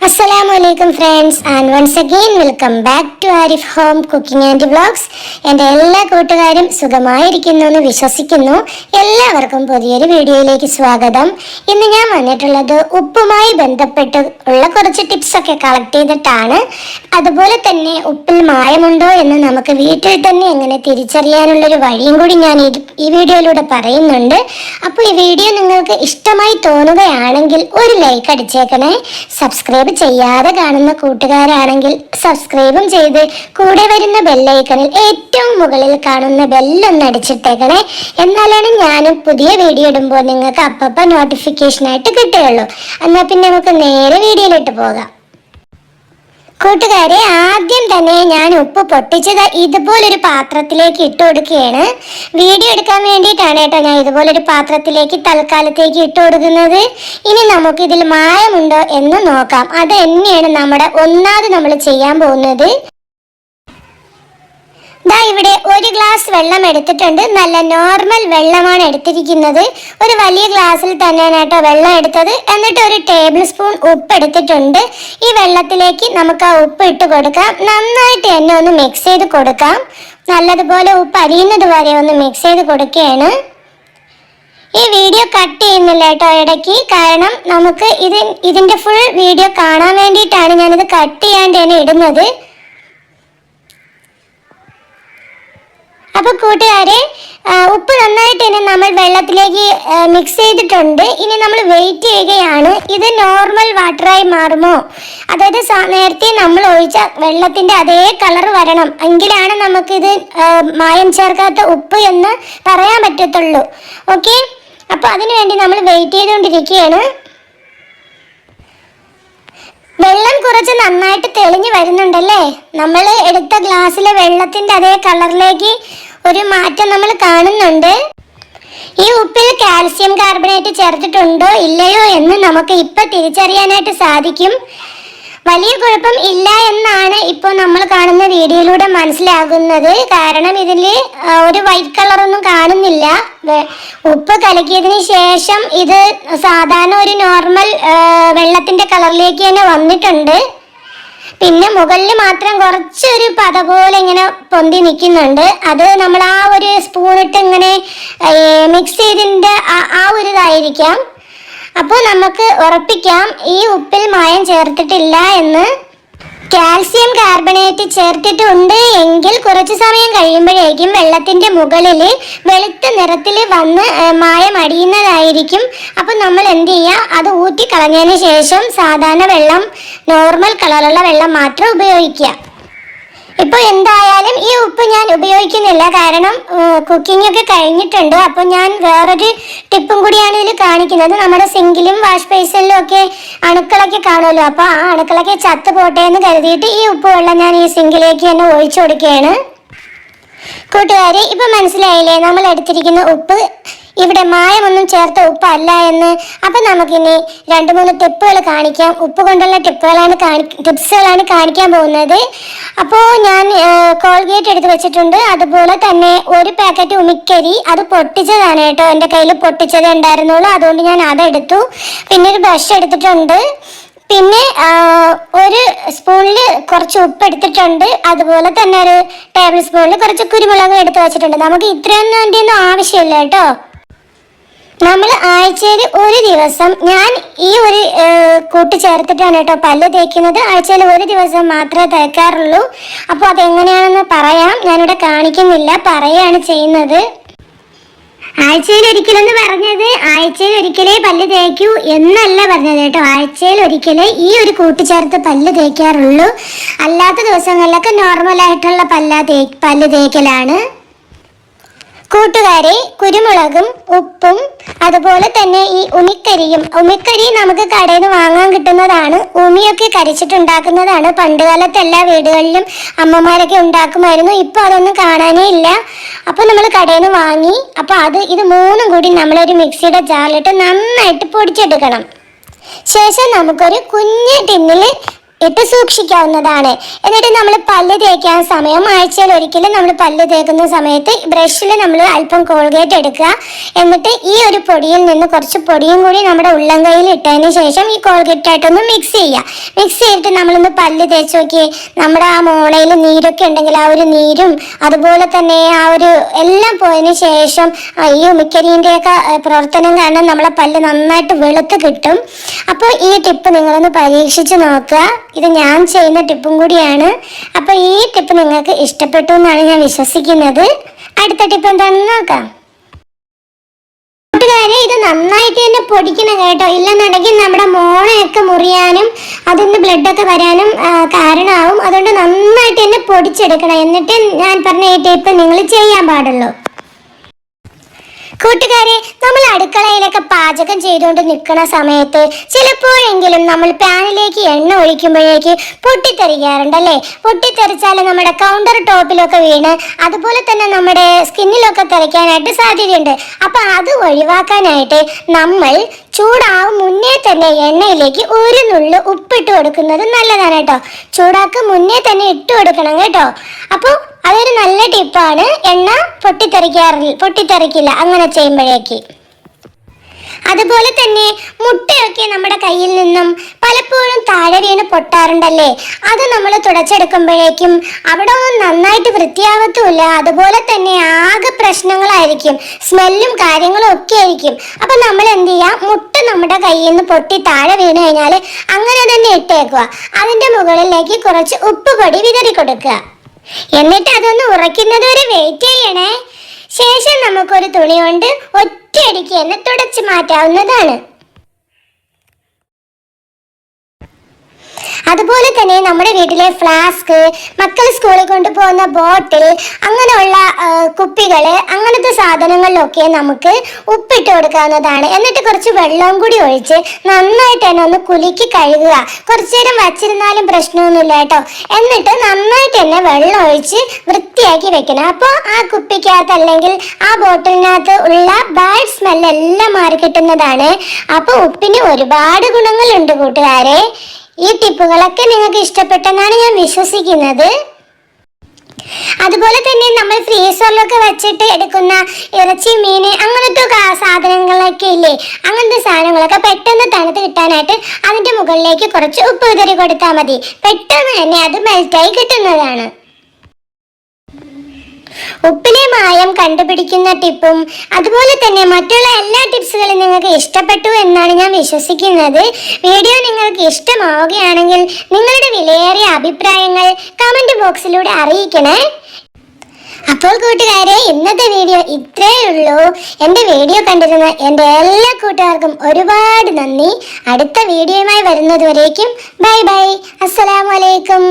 അസ്സലാമു അലൈക്കും friends and once again welcome back to Arif home cooking and vlogs എന്റെ എല്ലാ കൂട്ടുകാരും സുഖമായിരിക്കുന്നു എന്ന് വിശ്വസിക്കുന്നു. എല്ലാവർക്കും പുതിയൊരു വീഡിയോയിലേക്ക് സ്വാഗതം. ഇന്ന് ഞാൻ വന്നിട്ടുള്ളത് ഉപ്പുമായി ബന്ധപ്പെട്ട് ഉള്ള കുറച്ച് ടിപ്സൊക്കെ കളക്ട് ചെയ്തിട്ടാണ്. അതുപോലെ തന്നെ ഉപ്പിൽ മായമുണ്ടോ എന്ന് നമുക്ക് വീട്ടിൽ തന്നെ എങ്ങനെ തിരിച്ചറിയാനുള്ളൊരു വഴിയും കൂടി ഞാൻ ഈ- വീഡിയോയിലൂടെ പറയുന്നുണ്ട്. അപ്പോൾ ഈ വീഡിയോ നിങ്ങൾക്ക് ഇഷ്ടമായി തോന്നുകയാണെങ്കിൽ ഒരു ലൈക്ക് അടിച്ചേക്കണേ. സബ്സ്ക്രൈബ് ചെയ്യാതെ കാണുന്ന കൂട്ടുകാരാണെങ്കിൽ സബ്സ്ക്രൈബും ചെയ്ത് കൂടെ വരുന്ന ബെല്ലൈക്കണിൽ ഏറ്റവും മുകളിൽ കാണുന്ന ബെല്ലൊന്ന് അടിച്ചിട്ടേക്കണേ. എന്നാലാണ് ഞാനും പുതിയ വീഡിയോ ഇടുമ്പോൾ നിങ്ങൾക്ക് അപ്പപ്പ നോട്ടിഫിക്കേഷനായിട്ട് കിട്ടുകയുള്ളൂ. എന്നാൽ പിന്നെ നമുക്ക് നേരെ വീഡിയോയിലിട്ട് പോകാം. കൂട്ടുകാരെ ആദ്യം തന്നെ ഞാൻ ഉപ്പ് പൊട്ടിച്ചത് ഇതുപോലൊരു പാത്രത്തിലേക്ക് ഇട്ട് കൊടുക്കുകയാണ്. വീഡിയോ എടുക്കാൻ വേണ്ടിയിട്ടാണ് കേട്ടോ ഞാൻ ഇതുപോലൊരു പാത്രത്തിലേക്ക് തൽക്കാലത്തേക്ക് ഇട്ട് കൊടുക്കുന്നത്. ഇനി നമുക്ക് ഇതിൽ മായമുണ്ടോ എന്ന് നോക്കാം. അത് തന്നെയാണ് നമ്മുടെ ഒന്നാമത് നമ്മൾ ചെയ്യാൻ പോകുന്നത്. ദാ ഇവിടെ ഒരു ഗ്ലാസ് വെള്ളം എടുത്തിട്ടുണ്ട്. നല്ല നോർമൽ വെള്ളമാണ് എടുത്തിരിക്കുന്നത്. ഒരു വലിയ ഗ്ലാസ്സിൽ തന്നെയാണ് കേട്ടോ വെള്ളം എടുത്തത്. എന്നിട്ട് ഒരു ടേബിൾ സ്പൂൺ ഉപ്പ് എടുത്തിട്ടുണ്ട്. ഈ വെള്ളത്തിലേക്ക് നമുക്ക് ആ ഉപ്പ് ഇട്ട് കൊടുക്കാം. നന്നായിട്ട് എന്നെ ഒന്ന് മിക്സ് ചെയ്ത് കൊടുക്കാം. നല്ലതുപോലെ ഉപ്പ് അരിയുന്നത് വരെ ഒന്ന് മിക്സ് ചെയ്ത് കൊടുക്കുകയാണ്. ഈ വീഡിയോ കട്ട് ചെയ്യുന്നില്ല കേട്ടോ ഇടയ്ക്ക്. കാരണം നമുക്ക് ഇത് ഇതിന്റെ ഫുൾ വീഡിയോ കാണാൻ വേണ്ടിയിട്ടാണ് ഞാനിത് കട്ട് ചെയ്യാൻ തന്നെ ഇടുന്നത്. അപ്പൊ കൂട്ടുകാരെ ഉപ്പ് നന്നായിട്ട് തന്നെ നമ്മൾ വെള്ളത്തിലേക്ക് മിക്സ് ചെയ്തിട്ടുണ്ട്. ഇനി നമ്മൾ വെയിറ്റ് ചെയ്യുകയാണ്. ഇത് നോർമൽ വാട്ടറായി മാറുമോ? അതായത് നേരത്തെ നമ്മൾ ഒഴിച്ച വെള്ളത്തിന്റെ അതേ കളർ വരണം. എങ്കിലാണ് നമുക്ക് ഇത് മായം ചേർക്കാത്ത ഉപ്പ് എന്ന് പറയാൻ പറ്റത്തുള്ളൂ. ഓക്കെ അപ്പൊ അതിനുവേണ്ടി നമ്മൾ വെയിറ്റ് ചെയ്തുകൊണ്ടിരിക്കുകയാണ്. വെള്ളം കുറച്ച് നന്നായിട്ട് തെളിഞ്ഞു വരുന്നുണ്ടല്ലേ? നമ്മൾ എടുത്ത ഗ്ലാസ്സിലെ വെള്ളത്തിന്റെ അതേ കളറിലേക്ക് ഒരു മാറ്റം നമ്മൾ കാണുന്നുണ്ട്. ഈ ഉപ്പിൽ കാൽസ്യം കാർബണേറ്റ് ചേർത്തിട്ടുണ്ടോ ഇല്ലയോ എന്ന് നമുക്ക് ഇപ്പൊ തിരിച്ചറിയാനായിട്ട് സാധിക്കും. വലിയ കുഴപ്പം ഇല്ല എന്നാണ് ഇപ്പോൾ നമ്മൾ കാണുന്ന വീഡിയോയിലൂടെ മനസ്സിലാകുന്നത്. കാരണം ഇതിൽ ഒരു വൈറ്റ് കളറൊന്നും കാണുന്നില്ല. ഉപ്പ് കലക്കിയതിന് ശേഷം ഇത് സാധാരണ ഒരു നോർമൽ വെള്ളത്തിന്റെ കളറിലേക്ക് തന്നെ വന്നിട്ടുണ്ട്. പിന്നെ മുകളിൽ മാത്രം കുറച്ചൊരു പത പോലെ ഇങ്ങനെ പൊന്തി നിൽക്കുന്നുണ്ട് അത് നമ്മൾ ആ ഒരു സ്പൂണിട്ട് ഇങ്ങനെ മിക്സ് ചെയ്തിന്റെ ആ- ഒരു ഇതായിരിക്കാം. അപ്പോൾ നമുക്ക് ഉറപ്പിക്കാം ഈ ഉപ്പിൽ മായം ചേർത്തിട്ടില്ല എന്ന്. കാൽസ്യം കാർബണേറ്റ് ചേർത്തിട്ടുണ്ട് എങ്കിൽ കുറച്ച് സമയം കഴിയുമ്പോഴേക്കും വെള്ളത്തിന്റെ മുകളിൽ വെളുത്ത നിറത്തിൽ വന്ന് മായമടിയുന്നതായിരിക്കും അപ്പം നമ്മൾ എന്ത് ചെയ്യുക അത് ഊറ്റി കളഞ്ഞതിന് ശേഷം സാധാരണ വെള്ളം നോർമൽ കളറുള്ള വെള്ളം മാത്രം ഉപയോഗിക്കുക. ഇപ്പോൾ എന്തായാലും ഈ ഉപ്പ് ഞാൻ ഉപയോഗിക്കുന്നില്ല. കാരണം കുക്കിംഗ് ഒക്കെ കഴിഞ്ഞിട്ടുണ്ട്. അപ്പോൾ ഞാൻ വേറൊരു ടിപ്പും കൂടിയാണ് ഇതിൽ കാണിക്കുന്നത്. നമ്മുടെ സിങ്കിലും വാഷ് ബേസിലും ഒക്കെ അണുക്കളൊക്കെ കാണുമല്ലോ. അപ്പോൾ ആ അണുക്കളൊക്കെ ചത്തു പോട്ടെ എന്ന് കരുതിയിട്ട് ഈ ഉപ്പ് വെള്ളം ഞാൻ ഈ സിങ്കിലേക്ക് തന്നെ ഒഴിച്ചു കൊടുക്കുകയാണ്. കൂട്ടുകാരെ ഇപ്പൊ മനസ്സിലായില്ലേ? നമ്മൾ എടുത്തിരിക്കുന്ന ഉപ്പ് ഇവിടെ മായമൊന്നും ചേർത്ത ഉപ്പല്ല എന്ന്. അപ്പൊ നമുക്കിനി രണ്ട് മൂന്ന് ടിപ്പുകൾ കാണിക്കാം. ഉപ്പ് കൊണ്ടുള്ള ടിപ്പുകളാണ് കാണി ടിപ്സുകളാണ് കാണിക്കാൻ പോകുന്നത്. അപ്പോൾ ഞാൻ കോൾഗേറ്റ് എടുത്ത് വെച്ചിട്ടുണ്ട്. അതുപോലെ തന്നെ ഒരു പാക്കറ്റ് ഉമിക്കരി. അത് പൊട്ടിച്ചതാണ് കേട്ടോ. എന്റെ കയ്യിൽ പൊട്ടിച്ചതേ ഉണ്ടായിരുന്നുള്ളൂ. അതുകൊണ്ട് ഞാൻ അതെടുത്തു. പിന്നെ ഒരു ബ്രഷ് എടുത്തിട്ടുണ്ട്. പിന്നെ ഒരു സ്പൂണിൽ കുറച്ച് ഉപ്പ് എടുത്തിട്ടുണ്ട്. അതുപോലെ തന്നെ ഒരു ടേബിൾ സ്പൂണിൽ കുറച്ച് കുരുമുളക് എടുത്ത് വെച്ചിട്ടുണ്ട്. നമുക്ക് ഇത്രയൊന്നും ഒന്നും ആവശ്യമില്ല കേട്ടോ. നമ്മൾ ആഴ്ചയിൽ ഒരു ദിവസം ഞാൻ ഈ ഒരു കൂട്ട് ചേർത്തിട്ടാണ് കേട്ടോ പല്ല് തേക്കുന്നത്. ആഴ്ചയിൽ ഒരു ദിവസം മാത്രമേ തേക്കാറുള്ളൂ. അപ്പോൾ അതെങ്ങനെയാണെന്ന് പറയാം. ഞാനിവിടെ കാണിക്കുന്നില്ല. പറയുകയാണ് ചെയ്യുന്നത്. ആഴ്ചയിൽ ഒരിക്കലെന്ന് പറഞ്ഞത് ആഴ്ചയിൽ ഒരിക്കലേ പല്ല് തേക്കൂ എന്നല്ല പറഞ്ഞത് കേട്ടോ. ആഴ്ചയിൽ ഒരിക്കലേ ഈ ഒരു കൂട്ടിച്ചേർത്ത് പല്ല് തേക്കാറുള്ളൂ. അല്ലാത്ത ദിവസങ്ങളിലൊക്കെ നോർമലായിട്ടുള്ള പല്ല തേ പല്ല് തേക്കലാണ്. കൂട്ടുകാരെ കുരുമുളകും ഉപ്പും അതുപോലെ തന്നെ ഈ ഉമിക്കരിയും. ഉമിക്കരി നമുക്ക് കടയിൽ നിന്ന് വാങ്ങാൻ കിട്ടുന്നതാണ്. ഉമിയൊക്കെ കരിച്ചിട്ടുണ്ടാക്കുന്നതാണ്. പണ്ട് കാലത്ത് എല്ലാ വീടുകളിലും അമ്മമാരൊക്കെ ഉണ്ടാക്കുമായിരുന്നു. ഇപ്പോൾ അതൊന്നും കാണാനേ ഇല്ല. അപ്പോൾ നമ്മൾ കടയിൽ നിന്ന് വാങ്ങി അപ്പോൾ അത് ഇത് മൂന്നും കൂടി നമ്മളൊരു മിക്സിയുടെ ജാറിലിട്ട് നന്നായിട്ട് പൊടിച്ചെടുക്കണം. ശേഷം നമുക്കൊരു കുഞ്ഞ് ടിന്നിൽ ഇട്ട് സൂക്ഷിക്കാവുന്നതാണ്. എന്നിട്ട് നമ്മൾ പല്ല് തേക്കാൻ സമയം ആഴ്ചയിൽ ഒരിക്കലും നമ്മൾ പല്ല് തേക്കുന്ന സമയത്ത് ബ്രഷിൽ നമ്മൾ അല്പം കോൾഗേറ്റ് എടുക്കുക. എന്നിട്ട് ഈ ഒരു പൊടിയിൽ നിന്ന് കുറച്ച് പൊടിയും കൂടി നമ്മുടെ ഉള്ളം കയ്യിൽ ഇട്ടതിന് ശേഷം ഈ കോൾഗേറ്റായിട്ടൊന്ന് മിക്സ് ചെയ്യുക. മിക്സ് ചെയ്തിട്ട് നമ്മളൊന്ന് പല്ല് തേച്ച് നോക്കി നമ്മുടെ ആ മോണയിൽ നീരൊക്കെ ഉണ്ടെങ്കിൽ ആ ഒരു നീരും അതുപോലെ തന്നെ ആ ഒരു എല്ലാം പോയതിന് ശേഷം ഈ ഉമിക്കരിന്റെയൊക്കെ പ്രവർത്തനം കാരണം നമ്മളെ പല്ല് നന്നായിട്ട് വെളുത്ത് കിട്ടും. അപ്പോൾ ഈ ടിപ്പ് നിങ്ങളൊന്ന് പരീക്ഷിച്ച് നോക്കുക. ഇത് ഞാൻ ചെയ്യുന്ന ടിപ്പും കൂടിയാണ്. അപ്പോൾ ഈ ടിപ്പ് നിങ്ങൾക്ക് ഇഷ്ടപ്പെട്ടു എന്നാണ് ഞാൻ വിശ്വസിക്കുന്നത്. അടുത്ത ടിപ്പ് എന്താണെന്ന് നോക്കാം. ഇത് നന്നായിട്ട് തന്നെ പൊടിക്കണം കേട്ടോ. ഇല്ലെന്നുണ്ടെങ്കിൽ നമ്മുടെ മോണയൊക്കെ മുറിയാനും അതിന്ന് ബ്ലഡൊക്കെ വരാനും കാരണമാവും. അതുകൊണ്ട് നന്നായിട്ട് തന്നെ പൊടിച്ചെടുക്കണം. എന്നിട്ട് ഞാൻ പറഞ്ഞ ഈ ടിപ്പ് നിങ്ങൾ ചെയ്യാൻ പാടുള്ളൂ. കൂട്ടുകാരെ നമ്മൾ അടുക്കളയിലൊക്കെ പാചകം ചെയ്തുകൊണ്ട് നിൽക്കുന്ന സമയത്ത് ചിലപ്പോഴെങ്കിലും നമ്മൾ പാനിലേക്ക് എണ്ണ ഒഴിക്കുമ്പോഴേക്ക് പൊട്ടിത്തെറിക്കാറുണ്ടല്ലേ? പൊട്ടിത്തെറിച്ചാൽ നമ്മുടെ കൗണ്ടർ ടോപ്പിലൊക്കെ വീണ് അതുപോലെ തന്നെ നമ്മുടെ സ്കിന്നിലൊക്കെ തെറിക്കാനായിട്ട് സാധ്യതയുണ്ട്. അപ്പം അത് ഒഴിവാക്കാനായിട്ട് നമ്മൾ ചൂടാവും മുന്നേ തന്നെ എണ്ണയിലേക്ക് ഒരു നുള്ളു ഉപ്പിട്ട് കൊടുക്കുന്നത് നല്ലതാണ് കേട്ടോ. ചൂടാക്ക് മുന്നേ തന്നെ ഇട്ട് കൊടുക്കണം കേട്ടോ. അപ്പോൾ അതൊരു നല്ല ടിപ്പാണ് എണ്ണ പൊട്ടിത്തെറിക്കാറില്ല പൊട്ടിത്തെറിക്കില്ല. അങ്ങനെ ചെയ്യുമ്പോഴേക്ക്. അതുപോലെ തന്നെ മുട്ടയൊക്കെ നമ്മുടെ കയ്യിൽ നിന്നും പലപ്പോഴും താഴെ വീണ് പൊട്ടാറുണ്ടല്ലേ? അത് നമ്മൾ തുടച്ചെടുക്കുമ്പോഴേക്കും അവിടെ ഒന്നും നന്നായിട്ട് വൃത്തിയാവത്തുമില്ല. അതുപോലെ തന്നെ ആകെ പ്രശ്നങ്ങളായിരിക്കും. സ്മെല്ലും കാര്യങ്ങളും ഒക്കെ ആയിരിക്കും. അപ്പൊ നമ്മൾ എന്ത് ചെയ്യാം? മുട്ട നമ്മുടെ കയ്യിൽ നിന്ന് പൊട്ടി താഴെ വീണ് കഴിഞ്ഞാൽ അങ്ങനെ തന്നെ ഇട്ടേക്കുക. അതിന്റെ മുകളിലേക്ക് കുറച്ച് ഉപ്പ് പൊടി വിതറി കൊടുക്കുക എന്നിട്ട് അതൊന്ന് ഉറയ്ക്കുന്നത് വരെ വെയിറ്റ് ചെയ്യണേ. ശേഷം നമുക്കൊരു തുണി കൊണ്ട് ഒറ്റയടിക്ക് തന്നെ തുടച്ചു മാറ്റാവുന്നതാണ്. അതുപോലെ തന്നെ നമ്മുടെ വീട്ടിലെ ഫ്ലാസ്ക് മക്കൾ സ്കൂളിൽ കൊണ്ടുപോകുന്ന ബോട്ടിൽ അങ്ങനെയുള്ള കുപ്പികൾ അങ്ങനത്തെ സാധനങ്ങളിലൊക്കെ നമുക്ക് ഉപ്പിട്ട് കൊടുക്കാവുന്നതാണ്. എന്നിട്ട് കുറച്ച് വെള്ളവും കൂടി ഒഴിച്ച് നന്നായിട്ട് തന്നെ ഒന്ന് കുലുക്കി കഴുകുക. കുറച്ചു നേരം വച്ചിരുന്നാലും പ്രശ്നമൊന്നുമില്ല കേട്ടോ. എന്നിട്ട് നന്നായിട്ട് തന്നെ വെള്ളം ഒഴിച്ച് വൃത്തിയാക്കി വെക്കണം. അപ്പോൾ ആ കുപ്പിക്കകത്ത് അല്ലെങ്കിൽ ആ ബോട്ടിലിനകത്ത് ഉള്ള ബാഡ് സ്മെല്ലെല്ലാം മാറി കിട്ടുന്നതാണ്. അപ്പോൾ ഉപ്പിന് ഒരുപാട് ഗുണങ്ങളുണ്ട് കൂട്ടുകാരെ. ഈ ടിപ്പുകളൊക്കെ നിങ്ങൾക്ക് ഇഷ്ടപ്പെട്ടെന്നാണ് ഞാൻ വിശ്വസിക്കുന്നത്. അതുപോലെ തന്നെ നമ്മൾ ഫ്രീസറിലൊക്കെ വെച്ചിട്ട് എടുക്കുന്ന ഇറച്ചി മീൻ അങ്ങനത്തെ സാധനങ്ങളൊക്കെ ഇല്ലേ? അങ്ങനത്തെ സാധനങ്ങളൊക്കെ പെട്ടെന്ന് തണുത്ത് കിട്ടാനായിട്ട് അതിന്റെ മുകളിലേക്ക് കുറച്ച് ഉപ്പ് വിതറി കൊടുത്താൽ മതി. പെട്ടെന്ന് തന്നെ അത് മെൽറ്റായി കിട്ടുന്നതാണ്. ഉപ്പിലെ മായം കണ്ടുപിടിക്കുന്ന ടിപ്പും അതുപോലെ തന്നെ മറ്റുള്ള എല്ലാ ടിപ്സുകളും നിങ്ങൾക്ക് ഇഷ്ടപ്പെട്ടു എന്നാണ് ഞാൻ വിശ്വസിക്കുന്നത്. വീഡിയോ നിങ്ങൾക്ക് ഇഷ്ടമാവുകയാണെങ്കിൽ നിങ്ങളുടെ വിലയേറിയ അഭിപ്രായങ്ങൾ കമന്റ് ബോക്സിലൂടെ അറിയിക്കണേ. അപ്പോൾ കൂട്ടുകാരെ ഇന്നത്തെ വീഡിയോ ഇത്രയേ ഉള്ളൂ. എന്റെ വീഡിയോ കണ്ടിരുന്ന എന്റെ എല്ലാ കൂട്ടുകാർക്കും ഒരുപാട് നന്ദി. അടുത്ത വീഡിയോയുമായി വരുന്നതുവരേക്കും ബൈ ബൈ. അസ്സലാമലൈക്കും